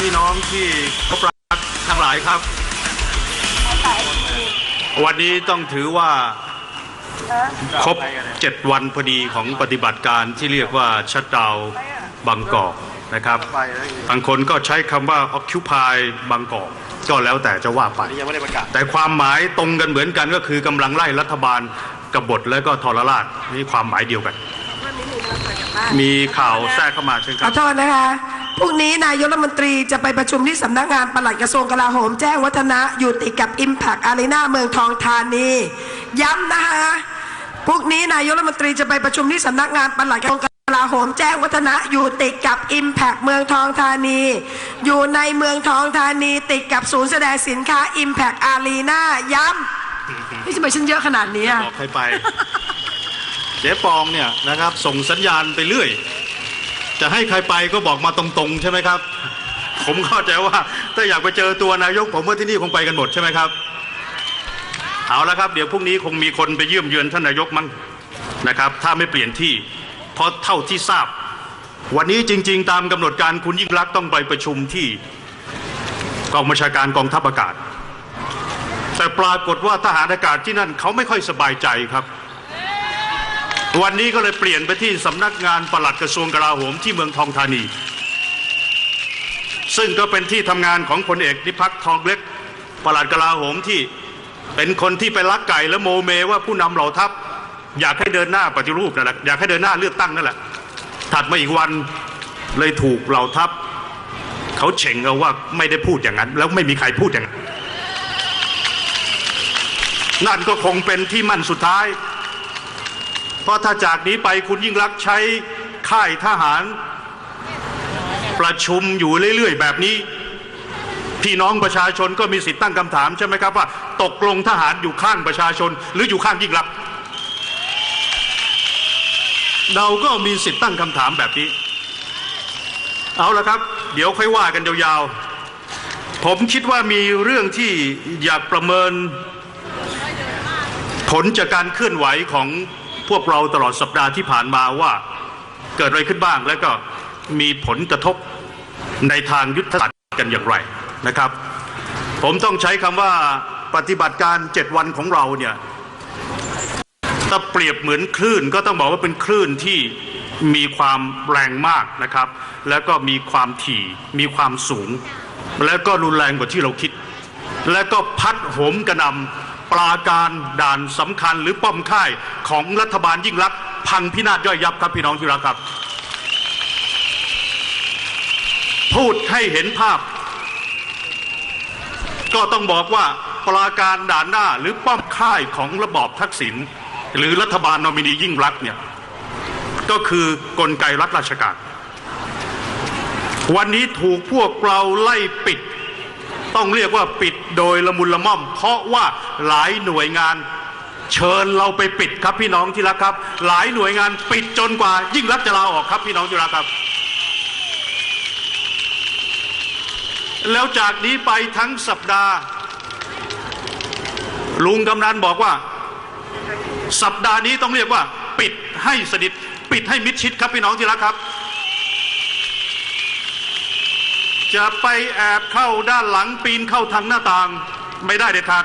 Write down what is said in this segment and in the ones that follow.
พี่น้องที่เคารพรักทั้งหลายครับ วันนี้ต้องถือว่าครบ7วันพอดีของปฏิบัติการที่เรียกว่าชัดดาวบางกอกนะครับ บางคนก็ใช้คำว่า occupy บางกอกก็แล้วแต่จะว่าไปยังไม่ได้ประกาศแต่ความหมายตรงกันเหมือนกันก็คือกำลังไล่รัฐบาลกบฏและก็ทรราชนี่ความหมายเดียวกัน มีข่าวแทรกเข้ามาเช่นขกัอนโทษนะคะ พรุ่งนี้นายกรัฐมนตรีจะไปประชุมที่สำนักงานปลัดกระทรวงกลาโหมแจ้งวัฒนะอยู่ติดกับ Impact Arena เมืองทองธานี ย้ำนะคะพรุ่งนี้นายกรัฐมนตรีจะไปประชุมที่สำนักงานปลัดกระทรวงกลาโหมแจ้งวัฒนะอยู่ติดกับ Impact เมืองทองธานี อยู่ในเมืองทองธานีติดกับศูนย์แสดงสินค้า Impact Arena ย้ำนี่ทำไมฉันเยอะขนาดนี้อะบอกใครไป เจ๊ปองเนี่ยนะครับส่งสัญญาณไปเรื่อย จะให้ใครไปก็บอกมาตรงๆ ใช่ไหมครับ ผมเข้าใจว่าถ้าอยากไปเจอตัวนายก ผมว่าที่นี่คงไปกันหมดใช่ไหมครับเอาละครับ เดี๋ยวพรุ่งนี้คงมีคนไปเยี่ยมเยือนท่านนายกมั้งนะครับ ถ้าไม่เปลี่ยนที่ เพราะเท่าที่ทราบ วันนี้จริง ๆ ตามกำหนดการคุณยิ่งรักต้องไปประชุมที่กองบัญชาการกองทัพอากาศ แต่ปรากฏว่าทหารอากาศที่นั่นเขาไม่ค่อยสบายใจครับ วันนี้ก็เลยเปลี่ยนไปที่สำนักงานปลัดกระทรวงกลาโหมที่เมืองทองธานี ซึ่งก็เป็นที่ทำงานของพลเอกนิพัฒน์ทองเล็กปลัดกลาโหมที่เป็นคนที่ไปลักไก่และโมเมว่าผู้นำเหล่าทัพ อยากให้เดินหน้าปฏิรูปนั่นแหละอยากให้เดินหน้าเลือกตั้งนั่นแหละถัดมาอีกวันเลยถูกเหล่าทัพ เขาเฉ่งเอาว่าไม่ได้พูดอย่างนั้น แล้วไม่มีใครพูดอย่างนั้นนั่นก็คงเป็นที่มั่นสุดท้าย เพราะถ้าจากนี้ไปคุณยิ่งรักใช้ค่ายทหาร ประชุมอยู่เรื่อยๆ แบบนี้ พี่น้องประชาชนก็มีสิทธิ์ตั้งคำถามใช่ไหมครับว่า ตกลงทหารอยู่ข้างประชาชน หรืออยู่ข้างยิ่งรักเราก็มีสิทธิ์ตั้งคำถามแบบนี้ เอาละครับ เดี๋ยวค่อยว่ากันยาวๆ ผมคิดว่ามีเรื่องที่อยากประเมิน ผลจากการเคลื่อนไหวของ พวกเราตลอดสัปดาห์ที่ผ่านมาว่าเกิดอะไรขึ้นบ้าง แล้วก็มีผลกระทบในทางยุทธศาสตร์กันอย่างไรนะครับ ผมต้องใช้คำว่าปฏิบัติการเจ็ดวันของเราเนี่ยถ้าเปรียบเหมือนคลื่นก็ต้องบอกว่าเป็นคลื่นที่มีความแรงมากนะครับ แล้วก็มีความถี่มีความสูง แล้วก็รุนแรงกว่าที่เราคิด และก็พัดโหมกระนำ ปราการด่านสำคัญหรือป้อมค่ายของรัฐบาลยิ่งรักษณ์พังพินาศย่อยยับครับพี่น้องที่รักครับ พูดให้เห็นภาพ ก็ต้องบอกว่าปราการด่านหน้าหรือป้อมค่ายของระบอบทักษิณหรือรัฐบาลนอมินียิ่งรักษณ์เนี่ยก็คือกลไกรัฐราชการ วันนี้ถูกพวกเราไล่ปิด ต้องเรียกว่าปิดโดยละมุนละม่อม เพราะว่าหลายหน่วยงานเชิญเราไปปิดครับพี่น้องที่รักครับ หลายหน่วยงานปิดจนกว่า ยิ่งรักจะลาออกครับพี่น้องที่รักครับ แล้วจากนี้ไปทั้งสัปดาห์ ลุงกำนันบอกว่า สัปดาห์นี้ต้องเรียกว่า ปิดให้สนิทปิดให้มิดชิดครับพี่น้องที่รักครับ จะไปแอบเข้าด้านหลังปีนเข้าทางหน้าต่าง ไม่ได้เด็ดขาด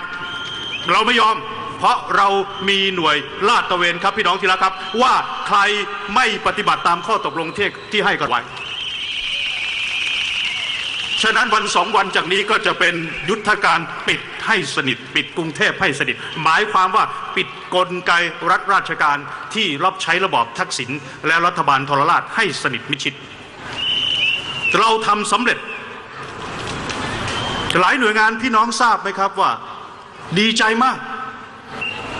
เราไม่ยอม เพราะเรามีหน่วยลาดตระเวนครับพี่น้องที่รักครับ ว่าใครไม่ปฏิบัติตามข้อตกลงที่ที่ให้กันไว้ฉะนั้นวันสองวันจากนี้ก็จะเป็นยุทธการปิดให้สนิท ปิดกรุงเทพให้สนิท หมายความว่าปิดกลไกรัฐราชการที่รับใช้ระบอบทักษิณและรัฐบาลทรราชให้สนิทมิชิด เราทำสำเร็จ หลายหน่วยงานพี่น้องทราบไหมครับว่า ดีใจมาก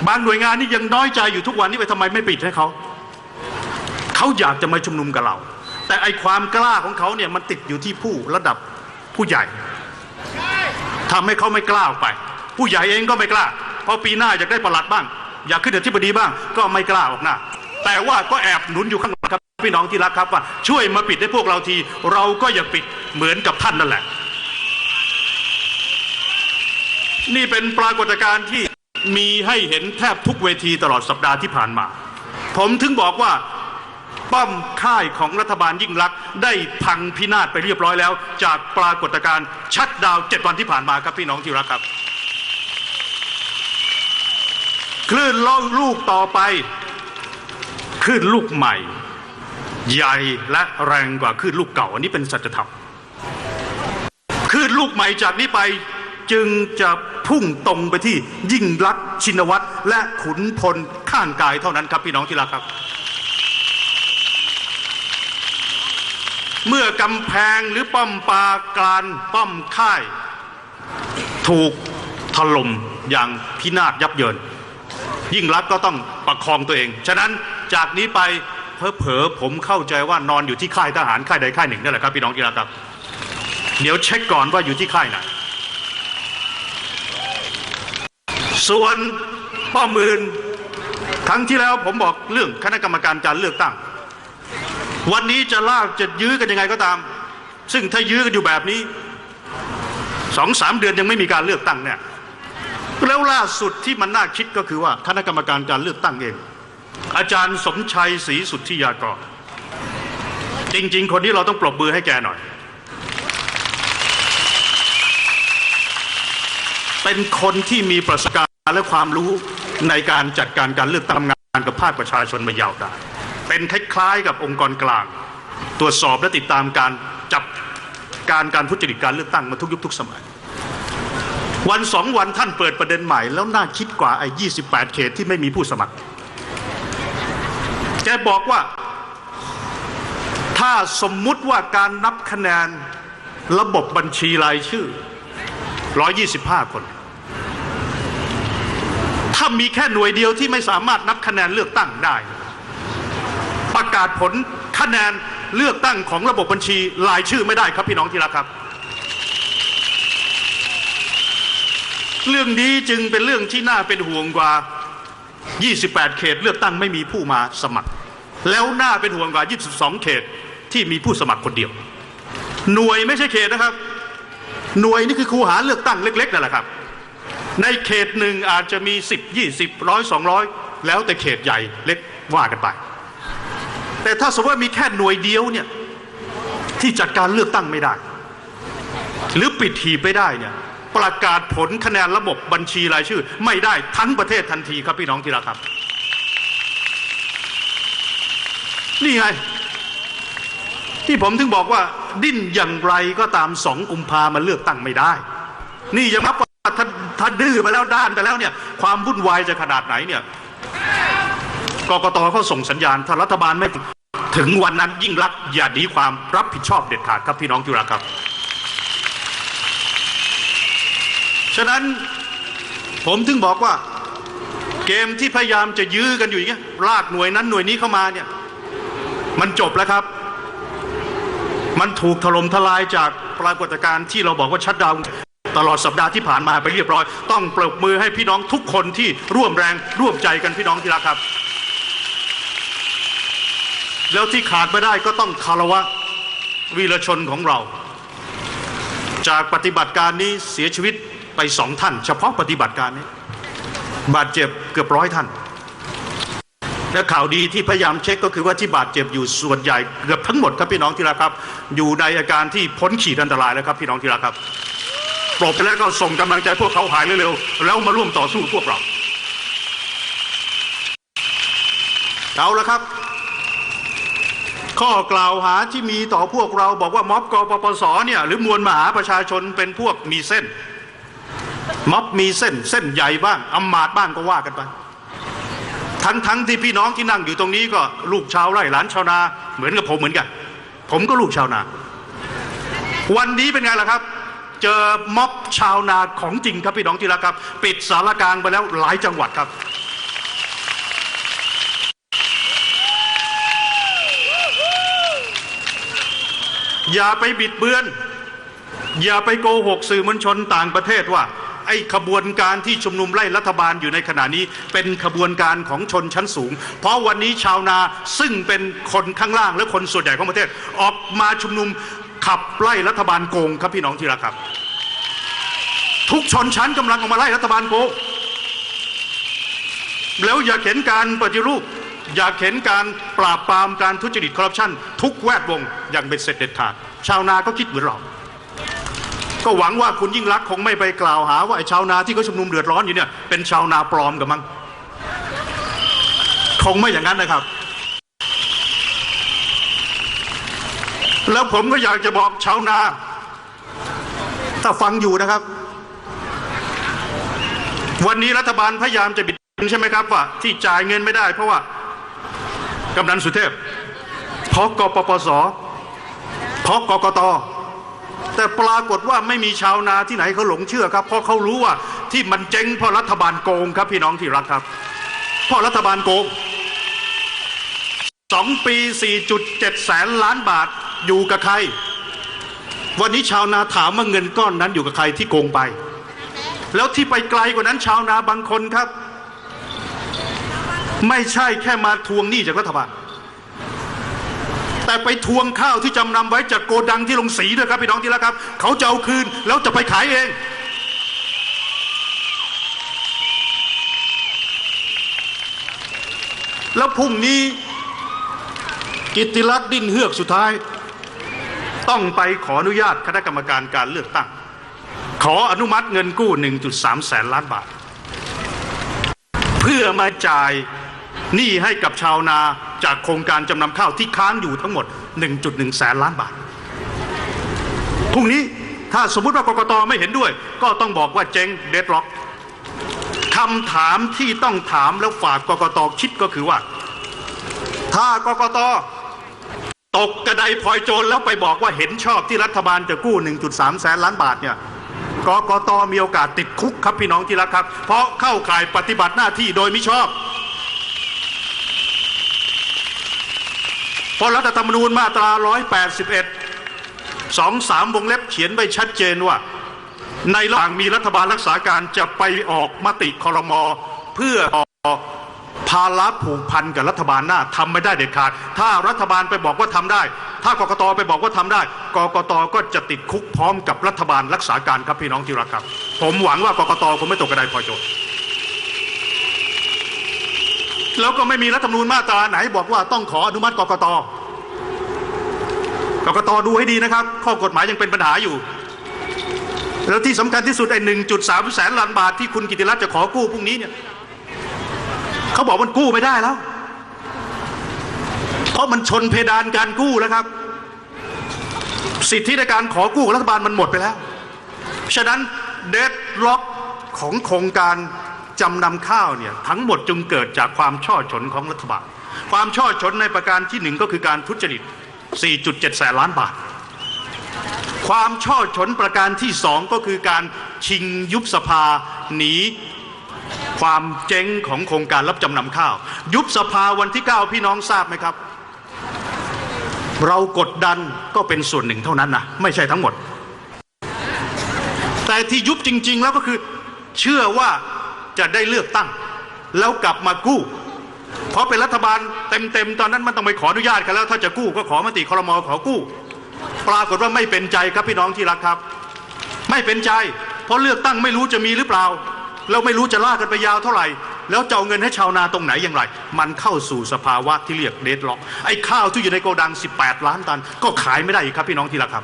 บางหน่วยงานนี่ยังน้อยใจอยู่ทุกวันนี้ไปทำไมไม่ปิดให้เขาเขาอยากจะมาชุมนุมกับเรา แต่ไอความกล้าของเขาเนี่ยมันติดอยู่ที่ผู้ระดับผู้ใหญ่ทำให้เขาไม่กล้าออกไป ผู้ใหญ่เองก็ไม่กล้าเพราะปีหน้าอยากได้ประหลัดบ้าง อยากขึ้นอธิบดีบ้าง ก็ไม่กล้าออกหน้าแต่ว่าก็แอบหนุนอยู่ข้างหลังครับพี่น้องที่รักครับว่าช่วยมาปิดให้พวกเราที เราก็อย่าปิดเหมือนกับท่านนั่นแหละ นี่เป็นปรากฏการณ์ที่มีให้เห็นแทบทุกเวทีตลอดสัปดาห์ที่ผ่านมา ผมถึงบอกว่าป้อมค่ายของรัฐบาลยิ่งลักษณ์ได้พังพินาศไปเรียบร้อยแล้ว จากปรากฏการณ์ชัดดาวเจ็ดวันที่ผ่านมาครับพี่น้องที่รักครับ คลื่นล่องลูกต่อไป คลื่นลูกใหม่ ใหญ่และแรงกว่าคลื่นลูกเก่า อันนี้เป็นสัจธรรมคลื่นลูกใหม่จากนี้ไป จึงจะพุ่งตรงไปที่ยิ่งลักษณ์ชินวัตรและขุนพลข้างกายเท่านั้นครับพี่น้องที่รักครับ เมื่อกำแพงหรือป้อมปราการป้อมค่าย ถูกถล่มอย่างพินาศยับเยิน ยิ่งรักก็ต้องประคองตัวเอง ฉะนั้นจากนี้ไปเพอๆผมเข้าใจว่านอนอยู่ที่ค่ายทหารค่ายใดค่ายหนึ่งนั่นแหละครับพี่น้องที่รักครับ เดี๋ยวเช็คก่อนว่าอยู่ที่ค่ายไหน ส่วนป้อมอื่นครั้งที่แล้วผมบอกเรื่องคณะกรรมการการเลือกตั้ง วันนี้จะลากจะยื้อกันยังไงก็ตาม ซึ่งถ้ายื้อกันอยู่แบบนี้สองสามเดือนยังไม่มีการเลือกตั้งเนี่ยแล้วล่าสุดที่มันน่าคิดก็คือว่าคณะกรรมการการเลือกตั้งเอง อาจารย์สมชัยศรีสุทธิยากรจริง ๆ คนนี้เราต้องปรบมือให้แกหน่อย เป็นคนที่มีประสบการณ์และความรู้ในการจัดการการเลือกตั้งงานกับภาคประชาชนมายาวนานเป็นคล้ายๆ กับองค์กรกลาง ตรวจสอบและติดตามการจับการการทุจริตการเลือกตั้งมาทุกยุคทุกสมัย วันสองวันท่านเปิดประเด็นใหม่ แล้วน่าคิดกว่าไอ้28 เขตที่ไม่มีผู้สมัครแกบอกว่าถ้าสมมุติว่าการนับคะแนนระบบบัญชีรายชื่อ 125 คน ถ้ามีแค่หน่วยเดียวที่ไม่สามารถนับคะแนนเลือกตั้งได้ ประกาศผลคะแนนเลือกตั้งของระบบบัญชีรายชื่อไม่ได้ครับพี่น้องที่รักครับ เรื่องนี้จึงเป็นเรื่องที่น่าเป็นห่วงกว่า 28 เขตเลือกตั้งไม่มีผู้มาสมัคร แล้วน่าเป็นห่วงกว่า 22 เขตที่มีผู้สมัครคนเดียว หน่วยไม่ใช่เขตนะครับ หน่วยนี่คือคูหาเลือกตั้งเล็กๆนั่นแหละครับ ในเขตหนึ่งอาจจะมี 10 20ร้อย200แล้วแต่เขตใหญ่เล็กว่ากันไป แต่ถ้าสมมติว่ามีแค่หน่วยเดียวเนี่ยที่จัดการเลือกตั้งไม่ได้ หรือปิดหีไปได้เนี่ยประกาศผลคะแนนระบบบัญชีรายชื่อ ไม่ได้ทั้งประเทศทันทีครับพี่น้องที่รักครับ นี่ไง ที่ผมถึงบอกว่าดิ้นอย่างไรก็ตามสองกุมภามาเลือกตั้งไม่ได้ นี่ยังนับว่าถ้าถ้าดื้อไปแล้วด้านไปแล้วเนี่ยความวุ่นวายจะขนาดไหนเนี่ยกกตเขาส่งสัญญาณถ้ารัฐบาลไม่ถึงวันนั้นยิ่งรักอย่าหนีความรับผิดชอบเด็ดขาดครับพี่น้องที่รักครับ ฉะนั้นผมถึงบอกว่า เกมที่พยายามจะยื้อกันอยู่อย่างเงี้ยลากหน่วยนั้นหน่วยนี้เข้ามาเนี่ย มันจบแล้วครับ มันถูกถล่มทลายจากปรากฏการณ์ที่เราบอกว่าชัดดาวตลอดสัปดาห์ที่ผ่านมาไปเรียบร้อย ต้องปรบมือให้พี่น้องทุกคนที่ร่วมแรงร่วมใจกันพี่น้องที่รักครับ แล้วที่ขาดไม่ได้ก็ต้องคารวะวีรชนของเรา จากปฏิบัติการนี้เสียชีวิตไปสองท่าน เฉพาะปฏิบัติการนี้ บาดเจ็บเกือบร้อยท่าน และข่าวดีที่พยายามเช็คก็คือว่าที่บาดเจ็บอยู่ส่วนใหญ่เกือบทั้งหมดครับพี่น้องที่รักครับ อยู่ในอาการที่พ้นขีดอันตรายแล้วครับพี่น้องที่รักครับปรบแล้วก็ส่งกำลังใจพวกเขาหายเร็วๆแล้วมาร่วมต่อสู้พวกเราเอาละครับ ข้อกล่าวหาที่มีต่อพวกเราบอกว่าม็อบกปปสเนี่ยหรือมวลมหาประชาชนเป็นพวกมีเส้นม็อบมีเส้นเส้นใหญ่บ้างอำมาตย์บ้างก็ว่ากันไป ทั้งทั้งที่พี่น้องที่นั่งอยู่ตรงนี้ก็ลูกชาวไร่หลานชาวนา เหมือนกับผมเหมือนกัน ผมก็ลูกชาวนา วันนี้เป็นไงล่ะครับ เจอม็อบชาวนาของจริงครับพี่น้องที่รักครับ ปิดสารกลางไปแล้วหลายจังหวัดครับอย่าไปบิดเบือน อย่าไปโกหกสื่อมวลชนต่างประเทศว่า ไอ้ขบวนการที่ชุมนุมไล่รัฐบาลอยู่ในขณะนี้ เป็นขบวนการของชนชั้นสูง เพราะวันนี้ชาวนาซึ่งเป็นคนข้างล่างและคนส่วนใหญ่ของประเทศ ออกมาชุมนุมขับไล่รัฐบาลโกงครับพี่น้องที่รักครับ ทุกชนชั้นกำลังออกมาไล่รัฐบาลโกงแล้วอย่าเข็นการปฏิรูป อยากเห็นการปราบปรามการทุจริตคอร์รัปชันทุกแวดวงอย่างเป็นเสร็จเด็ดขาด ชาวนาก็คิดเหมือนเรา ก็หวังว่าคุณยิ่งรักคงไม่ไปกล่าวหา ว่าไอ้ชาวนาที่เขาชุมนุมเดือดร้อนอยู่เนี่ยเป็นชาวนาปลอมกันมั้งคงไม่อย่างนั้นนะครับ แล้วผมก็อยากจะบอกชาวนา ถ้าฟังอยู่นะครับ วันนี้รัฐบาลพยายามจะบิดเบือนใช่ไหมครับว่าที่จ่ายเงินไม่ได้ เพราะว่ากำนันสุเทพเพราะกปปสเพราะกกต แต่ปรากฏว่าไม่มีชาวนาที่ไหนเขาหลงเชื่อครับ เพราะเขารู้ว่าที่มันเจ๊งเพราะรัฐบาลโกงครับพี่น้องที่รักครับ เพราะรัฐบาลโกงสองปี 4.7 แสนล้านบาทอยู่กับใคร วันนี้ชาวนาถามว่าเงินก้อนนั้นอยู่กับใครที่โกงไป แล้วที่ไปไกลกว่านั้นชาวนาบางคนครับ ไม่ใช่แค่มาทวงหนี้จากรัฐบาล แต่ไปทวงข้าวที่จำนำไว้จากโกดังที่ลงสีด้วยครับพี่น้องที่รักครับ เขาจะเอาคืนแล้วจะไปขายเอง แล้วพรุ่งนี้ กิติรัตน์ดิ้นเฮือกสุดท้าย ต้องไปขออนุญาตคณะกรรมการการเลือกตั้ง ขออนุมัติเงินกู้ 1.3 แสนล้านบาท เพื่อมาจ่าย หนี้ให้กับชาวนาจากโครงการจำนำข้าวที่ค้างอยู่ทั้งหมด 1.1 แสนล้านบาทพรุ่งนี้ถ้าสมมุติว่ากกตไม่เห็นด้วย ก็ต้องบอกว่าเจ๊งเดดล็อกคำถามที่ต้องถามแล้วฝากกกตคิดก็คือว่า ถ้ากกตตกกระไดพลอยโจรแล้วไปบอกว่าเห็นชอบที่รัฐบาลจะกู้ 1.3 แสนล้านบาทเนี่ยกกตมีโอกาสติดคุกครับพี่น้องที่รักครับ เพราะเข้าข่ายปฏิบัติหน้าที่โดยมิชอบ เพราะรัฐธรรมนูญมาตรา 181สองสามวงเล็บเขียนไว้ชัดเจนว่า ในระหว่างมีรัฐบาลรักษาการจะไปออกมติคอรมอเพื่อออกภาระผูกพันกับรัฐบาลหน้าทำไม่ได้เด็ดขาด ถ้ารัฐบาลไปบอกว่าทำได้ ถ้ากกตไปบอกว่าทำได้ กกตก็จะติดคุกพร้อมกับรัฐบาลรักษาการครับพี่น้องที่รักครับ ผมหวังว่ากกตคงไม่ตกกระไดพลอยโจร แล้วก็ไม่มีรัฐธรรมนูญมาตราไหน บอกว่าต้องขออนุมัติกกตกกตดูให้ดีนะครับ ข้อกฎหมายยังเป็นปัญหาอยู่ แล้วที่สำคัญที่สุดไอ้หนึ่งจุดสามแสนล้านบาทที่คุณกิติรัตน์จะขอกู้พรุ่งนี้เนี่ยเขาบอกมันกู้ไม่ได้แล้ว เพราะมันชนเพดานการกู้แล้วครับ สิทธิในการขอกู้ของรัฐบาลมันหมดไปแล้ว ฉะนั้นเดดล็อกของโครงการ จำนำข้าวเนี่ยทั้งหมดจึงเกิดจากความช่อฉนของรัฐบาล ความช่อฉนในประการที่หนึ่งก็คือการทุจริต 4.7 แสนล้านบาท ความช่อฉนประการที่สองก็คือการชิงยุบสภาหนีความเจ๊งของโครงการรับจำนำข้าว ยุบสภาวันที่ 9 พี่น้องทราบไหมครับ เรากดดันก็เป็นส่วนหนึ่งเท่านั้นนะไม่ใช่ทั้งหมด แต่ที่ยุบจริง ๆ แล้วก็คือเชื่อว่า จะได้เลือกตั้ง แล้วกลับมากู้ เพราะเป็นรัฐบาลเต็มๆ ตอนนั้นมันต้องไปขออนุญาตกันแล้ว ถ้าจะกู้ก็ขอมติคอรมอขอกู้ ปรากฏว่าไม่เป็นใจครับพี่น้องที่รักครับ ไม่เป็นใจ เพราะเลือกตั้งไม่รู้จะมีหรือเปล่าแล้วไม่รู้จะลากกันไปยาวเท่าไหร่ แล้วจะเอาเงินให้ชาวนาตรงไหนอย่างไร มันเข้าสู่สภาวะที่เรียกเดดล็อก ไอ้ข้าวที่อยู่ในโกดัง 18 ล้านตัน ก็ขายไม่ได้อีกครับพี่น้องที่รักครับ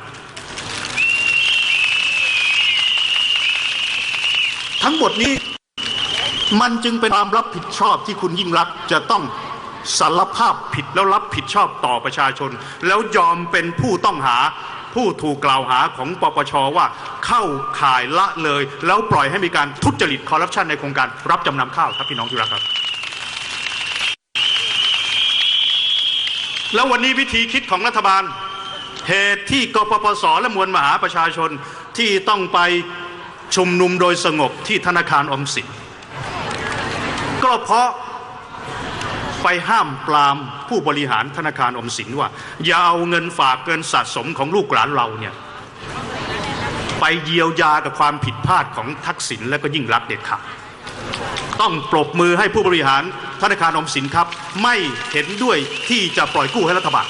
ทั้งหมดนี้ มันจึงเป็นความรับผิดชอบที่คุณยิ่งรักจะต้องสารภาพผิดแล้วรับผิดชอบต่อประชาชน แล้วยอมเป็นผู้ต้องหาผู้ถูกกล่าวหาของปปชว่าเข้าข่ายละเลย แล้วปล่อยให้มีการทุจริตคอร์รัปชันในโครงการรับจำนำข้าวครับพี่น้องที่รักครับ แล้ววันนี้วิธีคิดของรัฐบาล เหตุที่กปปสและมวลมหาประชาชนที่ต้องไปชุมนุมโดยสงบที่ธนาคารอมสิน ก็เพราะไปห้ามปรามผู้บริหารธนาคารอมสินว่า อย่าเอาเงินฝากเกินสะสมของลูกหลานเราเนี่ยไปเยียวยากับความผิดพลาดของทักษิณและก็ยิ่งรักเด็ดขาดต้องปรบมือให้ผู้บริหารธนาคารออมสินครับ ไม่เห็นด้วยที่จะปล่อยกู้ให้รัฐบาล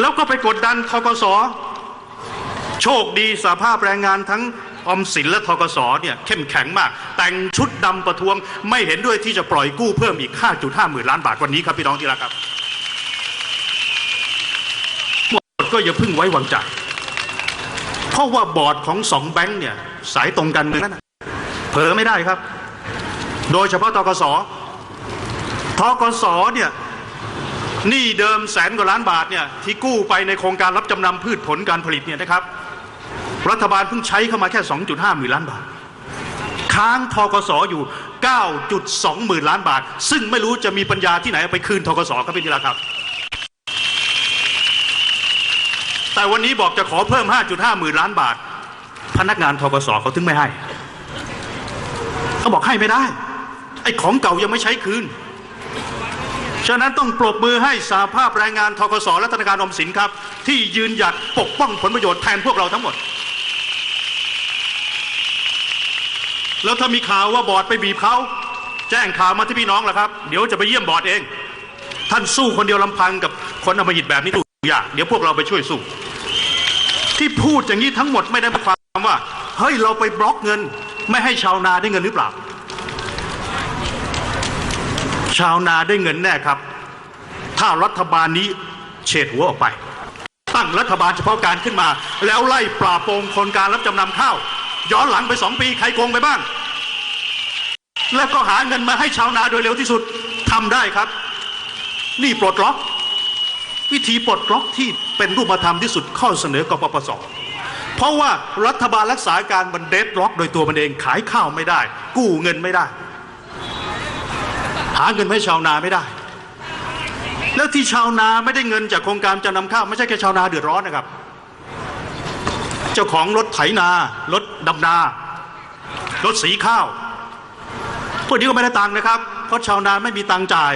แล้วก็ไปกดดันทกส โชคดีสภาพแรงงานทั้งออมสินและทกสเนี่ยเข้มแข็งมาก แต่งชุดดำประท้วงไม่เห็นด้วยที่จะปล่อยกู้เพิ่มอีก 5.5หมื่นล้านบาทวันนี้ครับพี่น้องที่รักครับหมดก็อย่าพึ่งไว้วางใจเพราะว่าบอร์ดของสองแบงค์เนี่ยสายตรงกันเมืองนั้นเผลอไม่ได้ครับ โดยเฉพาะทกสทกสเนี่ยหนี้เดิมแสนกว่าล้านบาทเนี่ยที่กู้ไปในโครงการรับจำนำพืชผลการผลิตเนี่ยนะครับ รัฐบาลเพิ่งใช้เข้ามาแค่ 2.5หมื่นล้านบาท ค้างทกสอยู่ 9.2หมื่นล้านบาท ซึ่งไม่รู้จะมีปัญญาที่ไหนไปคืนทกสครับพี่ธีระครับ แต่วันนี้บอกจะขอเพิ่ม 5.5หมื่นล้านบาท พนักงานทกสเขาถึงไม่ให้เขาบอกให้ไม่ได้ ไอ้ของเก่ายังไม่ใช้คืนฉะนั้นต้องปรบมือให้สาภาพแรงงานทกสและธนาคารอมสินครับ ที่ยืนหยัดปกป้องผลประโยชน์แทนพวกเราทั้งหมด แล้วถ้ามีข่าวว่าบอดไปบีบเขาแจ้งข่าวมาที่พี่น้องแหละครับ เดี๋ยวจะไปเยี่ยมบอดเอง ท่านสู้คนเดียวลำพังกับคนอำมหิตแบบนี้ถูกยากเดี๋ยวพวกเราไปช่วยสู้ ที่พูดอย่างนี้ทั้งหมดไม่ได้หมายความว่าเฮ้ยเราไปบล็อกเงิน ไม่ให้ชาวนาได้เงินหรือเปล่า ชาวนาได้เงินแน่ครับ ถ้ารัฐบาลนี้เฉดหัวออกไป ตั้งรัฐบาลเฉพาะการขึ้นมา แล้วไล่ปราบโปงคนการรับจำนำข้าว ย้อนหลังไปสองปีใครโกงไปบ้าง แล้วก็หาเงินมาให้ชาวนาโดยเร็วที่สุดทำได้ครับ นี่ปลดล็อก วิธีปลดล็อกที่เป็นรูปธรรมที่สุดข้อเสนอกปปสเพราะว่ารัฐบาลรักษาการมันเดดล็อกโดยตัวมันเองขายข้าวไม่ได้ กู้เงินไม่ได้ หาเงินให้ชาวนาไม่ได้ แล้วที่ชาวนาไม่ได้เงินจากโครงการจะนำข้าวไม่ใช่แค่ชาวนาเดือดร้อนนะครับ เจ้าของรถไถนา รถดำนา รถสีข้าว พวกนี้ก็ไม่ได้ตังค์นะครับ เพราะชาวนาไม่มีตังค์จ่าย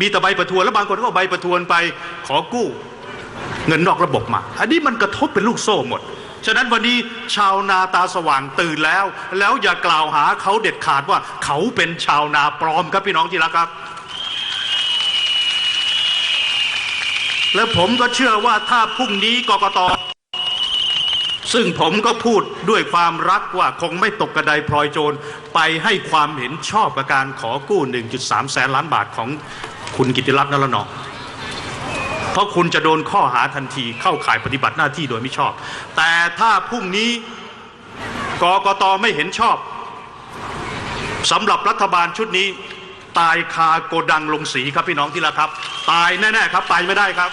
มีแต่ใบประทวน แล้วบางคนก็ใบประทวนไปขอกู้ เงินนอกระบบมา อันนี้มันกระทบเป็นลูกโซ่หมด ฉะนั้นวันนี้ชาวนาตาสว่างตื่นแล้ว แล้วอย่ากล่าวหาเขาเด็ดขาดว่าเขาเป็นชาวนาปลอมครับพี่น้องที่รักครับและผมก็เชื่อว่าถ้าพรุ่งนี้กกต ซึ่งผมก็พูดด้วยความรักว่าคงไม่ตกกระไดพลอยโจรไปให้ความเห็นชอบกับการขอกู้ 1.3 แสนล้านบาทของคุณกิติรัตน์นรนองเพราะคุณจะโดนข้อหาทันทีเข้าข่ายปฏิบัติหน้าที่โดยไม่ชอบ แต่ถ้าพรุ่งนี้กกตไม่เห็นชอบสำหรับรัฐบาลชุดนี้ ตายคาโกดังลงสีครับพี่น้องที่ละครับ ตายแน่ๆครับ ไปไม่ได้ครับ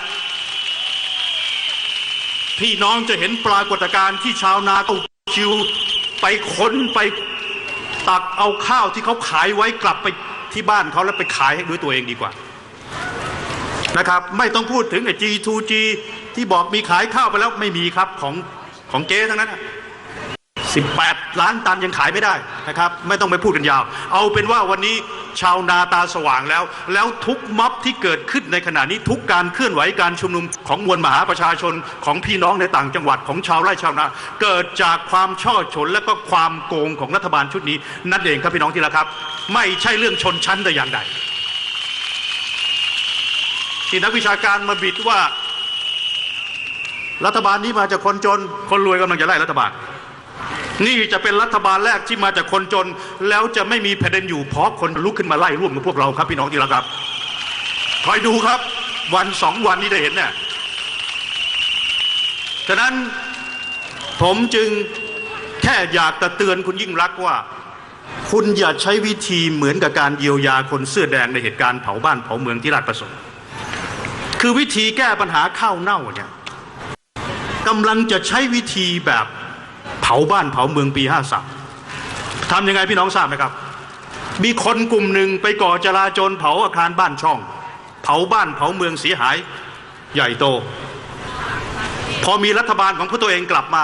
พี่น้องจะเห็นปรากฏการณ์ที่ชาวนาเอาชิวไปค้นไปตักเอาข้าวที่เขาขายไว้กลับไปที่บ้านเขาแล้วไปขายให้ด้วยตัวเองดีกว่านะครับ ไม่ต้องพูดถึงไอ้ G2G ที่บอกมีขายข้าวไปแล้วไม่มีครับของของเจ๊ทั้งนั้น 18 ล้านตันยังขายไม่ได้นะครับ ไม่ต้องไปพูดกันยาว เอาเป็นว่าวันนี้ ชาวนาตาสว่างแล้ว แล้วทุกม็อบที่เกิดขึ้นในขณะนี้ทุกการเคลื่อนไหวการชุมนุมของมวลมหาประชาชนของพี่น้องในต่างจังหวัดของชาวไร่ชาวนา เกิดจากความช่อฉนและก็ความโกงของรัฐบาลชุดนี้ นั่นเองครับพี่น้องที่รักครับ ไม่ใช่เรื่องชนชั้นแต่อย่างใดที่นักวิชาการมาบิดว่า รัฐบาลนี้มาจากคนจนคนรวยกำลังจะไล่รัฐบาล นี่จะเป็นรัฐบาลแรกที่มาจากคนจน แล้วจะไม่มีแผ่นดินอยู่เพราะคนลุกขึ้นมาไล่ร่วมกับพวกเราครับพี่น้องที่รักครับคอยดูครับ วันสองวันนี้ได้เห็นเนี่ยฉะนั้นผมจึงแค่อยากจะเตือนคุณยิ่งรักว่า คุณอย่าใช้วิธีเหมือนกับการเยียวยาคนเสื้อแดงในเหตุการณ์เผาบ้านเผาเมืองที่ราชประสงค์คือวิธีแก้ปัญหาข้าวเน่าเนี่ยกำลังจะใช้วิธีแบบ เผาบ้านเผาเมืองปี53ทำยังไงพี่น้องทราบไหมครับ มีคนกลุ่มหนึ่งไปก่อจราจรเผาอาคารบ้านช่อง เผาบ้านเผาเมืองเสียหาย ใหญ่โต พอมีรัฐบาลของพวกตัวเองกลับมา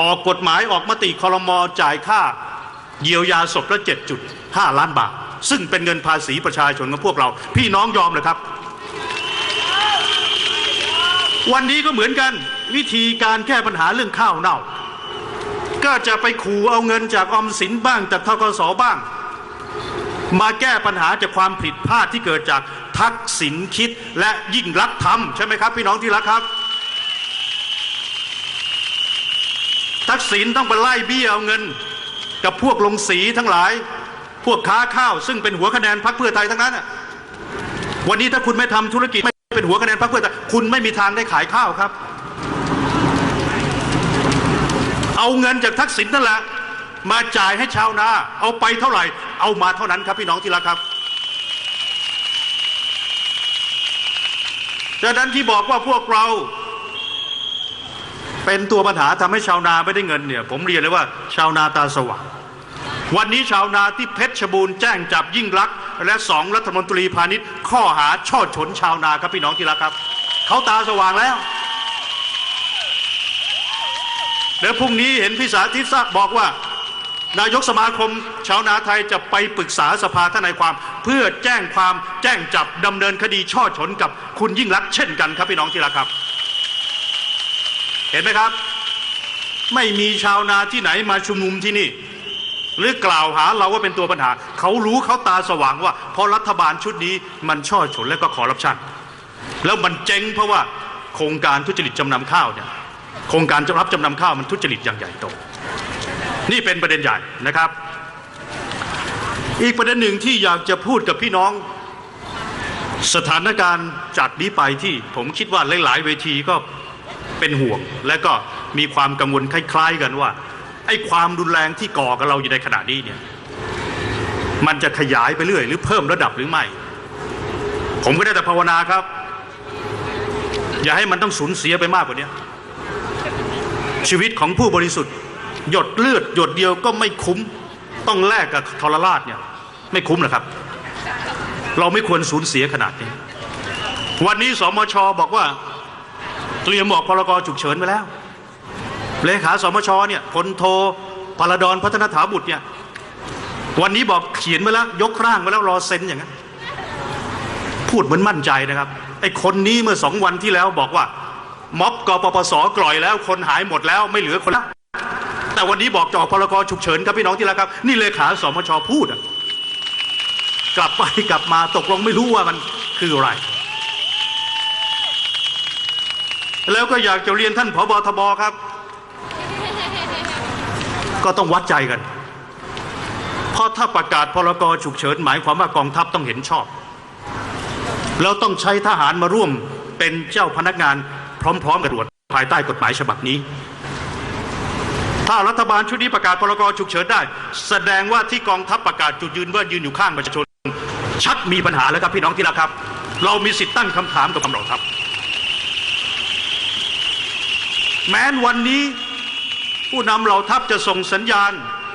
ออกกฎหมายออกมติคอรมอจ่ายค่าเยียวยาศพละ7.5 ล้านบาท ซึ่งเป็นเงินภาษีประชาชนของพวกเรา พี่น้องยอมเลยครับ วันนี้ก็เหมือนกัน วิธีการแก้ปัญหาเรื่องข้าวเน่า ก็จะไปขู่เอาเงินจากออมสินบ้างจากทกสบ้าง มาแก้ปัญหาจากความผิดพลาดที่เกิดจากทักษิณคิดและยิ่งรักทำใช่ไหมครับ พี่น้องที่รักครับ ทักษิณต้องไปไล่เบี้ยเอาเงิน กับพวกลงสีทั้งหลาย พวกค้าข้าว ซึ่งเป็นหัวคะแนนพรรคเพื่อไทยทั้งนั้นวันนี้ถ้าคุณไม่ทำธุรกิจไม่เป็นหัวคะแนนพรรคเพื่อไทยคุณไม่มีทางได้ขายข้าวครับ เอาเงินจากทักษิณนั่นแหละ มาจ่ายให้ชาวนา เอาไปเท่าไหร่ เอามาเท่านั้นครับพี่น้องที่รักครับดังนั้นที่บอกว่าพวกเราเป็นตัวปัญหาทำให้ชาวนาไม่ได้เงินเนี่ย ผมเรียนเลยว่าชาวนาตาสว่างวันนี้ชาวนาที่เพชรบูรณ์แจ้งจับยิ่งรักษณ์และสองรัฐมนตรีพาณิชย์ข้อหาช่อฉนชาวนาครับพี่น้องที่รักครับ เขาตาสว่างแล้ว แล้วพรุ่งนี้เห็นพิสาธิตบอกว่า นายกสมาคมชาวนาไทยจะไปปรึกษาสภาทนายความ เพื่อแจ้งความแจ้งจับดำเนินคดีช่อฉนกับคุณยิ่งรักษณ์เช่นกันครับพี่น้องที่รักครับ เห็นไหมครับ ไม่มีชาวนาที่ไหนมาชุมนุมที่นี่ หรือกล่าวหาเราว่าเป็นตัวปัญหา เขารู้เขาตาสว่างว่าเพราะรัฐบาลชุดนี้มันช่อฉนและก็คอร์รัปชันแล้วมันเจ๊งเพราะว่าโครงการทุจริตจำนำข้าวเนี่ย โครงการจะรับจำนำข้าวมันทุจริตอย่างใหญ่โต นี่เป็นประเด็นใหญ่นะครับ อีกประเด็นหนึ่งที่อยากจะพูดกับพี่น้อง สถานการณ์จากนี้ไปที่ผมคิดว่าหลายๆเวทีก็เป็นห่วง และก็มีความกังวลคล้าย ๆ กันว่าไอ้ความรุนแรงที่ก่อกับเราอยู่ในขณะนี้เนี่ยมันจะขยายไปเรื่อย หรือเพิ่มระดับหรือไม่ ผมก็ได้แต่ภาวนาครับ อย่าให้มันต้องสูญเสียไปมากกว่านี้ ชีวิตของผู้บริสุทธิ์ หยดเลือด หยดเดียวก็ไม่คุ้มต้องแลกกับทรราชเนี่ยไม่คุ้มนะครับ เราไม่ควรสูญเสียขนาดนี้ วันนี้สมชบอกว่า เตรียมบอกพรกฉุกเฉินไปแล้ว เลขาสมชเนี่ยพลโทพลดอนพัฒนาถาบุตรเนี่ยวันนี้บอกเขียนไว้แล้ว ยกร่างไว้แล้วรอเซ็นอย่างนั้นพูดเหมือนมั่นใจนะครับไอ้คนนี้เมื่อสองวันที่แล้วบอกว่า ม็อบกปปสกล่อยแล้ว คนหายหมดแล้วไม่เหลือคนละแต่วันนี้บอกจอกพรกฉุกเฉินครับพี่น้องที่รักครับ นี่เลขาสมชพูดกลับไปกลับมาตกลงไม่รู้ว่ามันคืออะไร แล้วก็อยากจะเรียนท่านผบทบครับ ก็ต้องวัดใจกัน เพราะถ้าประกาศพรกฉุกเฉินหมายความว่ากองทัพต้องเห็นชอบเราต้องใช้ทหารมาร่วมเป็นเจ้าพนักงาน พร้อมๆกับตรวจภายใต้กฎหมายฉบับนี้ ถ้ารัฐบาลชุดนี้ประกาศพรกฉุกเฉินได้ แสดงว่าที่กองทัพประกาศจุดยืนว่ายืนอยู่ข้างประชาชน ชักมีปัญหาแล้วครับพี่น้องที่รักครับ เรามีสิทธิ์ตั้งคำถามกับคำเหล่าทัพแม้นวันนี้ผู้นำเหล่าทัพจะส่งสัญญาณ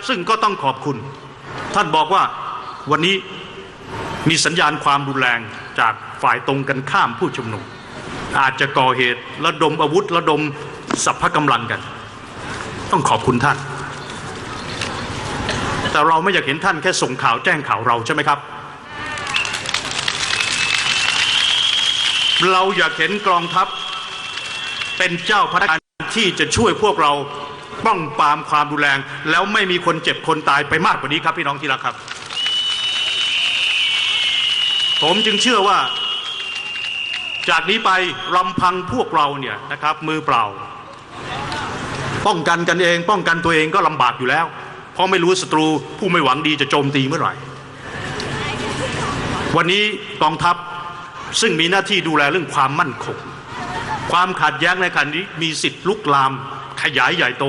ซึ่งก็ต้องขอบคุณ ท่านบอกว่าวันนี้มีสัญญาณความรุนแรงจากฝ่ายตรงกันข้ามผู้ชุมนุม อาจจะก่อเหตุระดมอาวุธระดมสัพพะกำลังกัน ต้องขอบคุณท่าน แต่เราไม่อยากเห็นท่านแค่ส่งข่าวแจ้งข่าวเราใช่ไหมครับ เราอยากเห็นกองทัพ เป็นเจ้าพนักงานที่จะช่วยพวกเราป้องปรามความรุนแรง แล้วไม่มีคนเจ็บคนตายไปมากกว่านี้ครับพี่น้องที่รักครับ ผมจึงเชื่อว่า จากนี้ไปรำพังพวกเราเนี่ยนะครับมือเปล่า ป้องกันกันเอง ป้องกันตัวเองก็ลำบากอยู่แล้ว เพราะไม่รู้ศัตรูผู้ไม่หวังดีจะโจมตีเมื่อไหร่ วันนี้กองทัพซึ่งมีหน้าที่ดูแลเรื่องความมั่นคงความขัดแย้งในขณะนี้มีสิทธิ์ลุกลามขยายใหญ่โต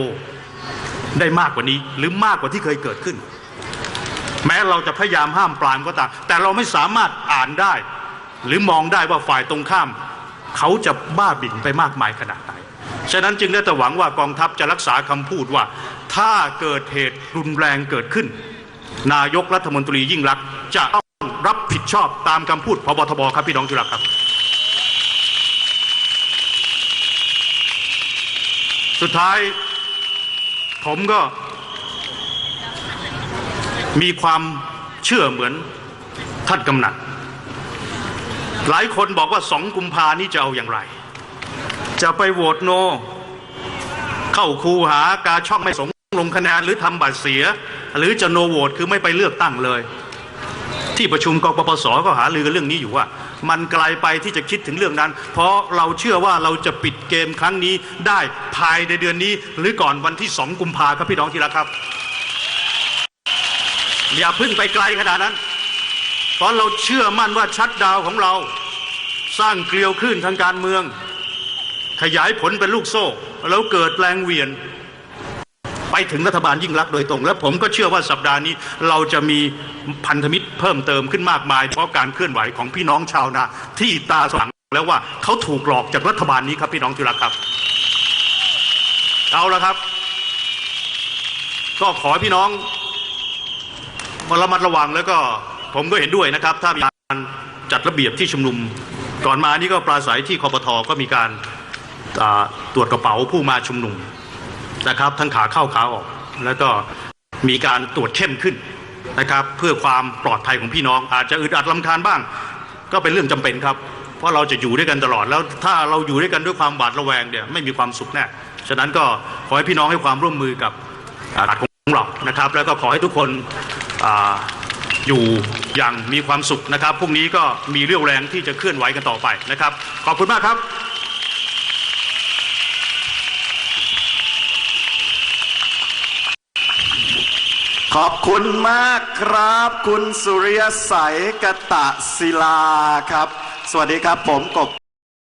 ได้มากกว่านี้หรือมากกว่าที่เคยเกิดขึ้น แม้เราจะพยายามห้ามปรามก็ตามแต่เราไม่สามารถอ่านได้ หรือมองได้ว่าฝ่ายตรงข้าม เขาจะบ้าบิ่นไปมากมายขนาดไหน ฉะนั้นจึงได้แต่หวังว่ากองทัพจะรักษาคำพูดว่า ถ้าเกิดเหตุรุนแรงเกิดขึ้น นายกรัฐมนตรียิ่งรักษณ์จะต้องรับผิดชอบตามคำพูดพบทบครับพี่น้องที่รักครับสุดท้ายผมก็มีความเชื่อเหมือนท่านกำนัน หลายคนบอกว่าสองกุมภานี้จะเอาอย่างไร จะไปโหวตโน เข้าคูหากาช่องไม่สงลงคะแนนหรือทำบัตรเสีย หรือจะโนโหวตคือไม่ไปเลือกตั้งเลย ที่ประชุมกปปสก็หารือกันเรื่องนี้อยู่ว่า มันไกลไปที่จะคิดถึงเรื่องนั้น เพราะเราเชื่อว่าเราจะปิดเกมครั้งนี้ได้ภายในเดือนนี้ หรือก่อนวันที่2กุมภาครับพี่น้องที่รักครับ อย่าพึ่งไปไกลขนาดนั้น เพราะเราเชื่อมั่นว่าชัดดาวของเรา สร้างเกลียวคลื่นทางการเมือง ขยายผลเป็นลูกโซ่ แล้วเกิดแรงเวียน ไปถึงรัฐบาลยิ่งรักโดยตรง และผมก็เชื่อว่าสัปดาห์นี้ เราจะมีพันธมิตรเพิ่มเติมขึ้นมากมาย เพราะการเคลื่อนไหวของพี่น้องชาวนาที่ตาสว่างแล้วว่าเขาถูกหลอกจากรัฐบาลนี้ครับพี่น้องที่รักครับ เอาละครับ ก็ขอพี่น้องมาระมัดระวังแล้วก็ ผมก็เห็นด้วยนะครับ ถ้ามีการจัดระเบียบที่ชุมนุม ก่อนมานี่ก็ปราศัยที่คอปทอก็มีการตรวจกระเป๋าผู้มาชุมนุมนะครับ ทั้งขาเข้าขาออก แล้วก็มีการตรวจเข้มขึ้นนะครับ เพื่อความปลอดภัยของพี่น้อง อาจจะอึดอัดลำคาญบ้าง ก็เป็นเรื่องจำเป็นครับ เพราะเราจะอยู่ด้วยกันตลอดแล้วถ้าเราอยู่ด้วยกันด้วยความบาดระแวงเนี่ยไม่มีความสุขแน่ฉะนั้นก็ขอให้พี่น้องให้ความร่วมมือกับอาของเรานะครับ แล้วก็ขอให้ทุกคน อยู่อย่างมีความสุขนะครับพรุ่งนี้ก็มีเรี่ยวแรงที่จะเคลื่อนไหวกันต่อไปนะครับ ขอบคุณมากครับขอบคุณมากครับ คุณสุริยสัยกตะศิลาครับ สวัสดีครับผมกบ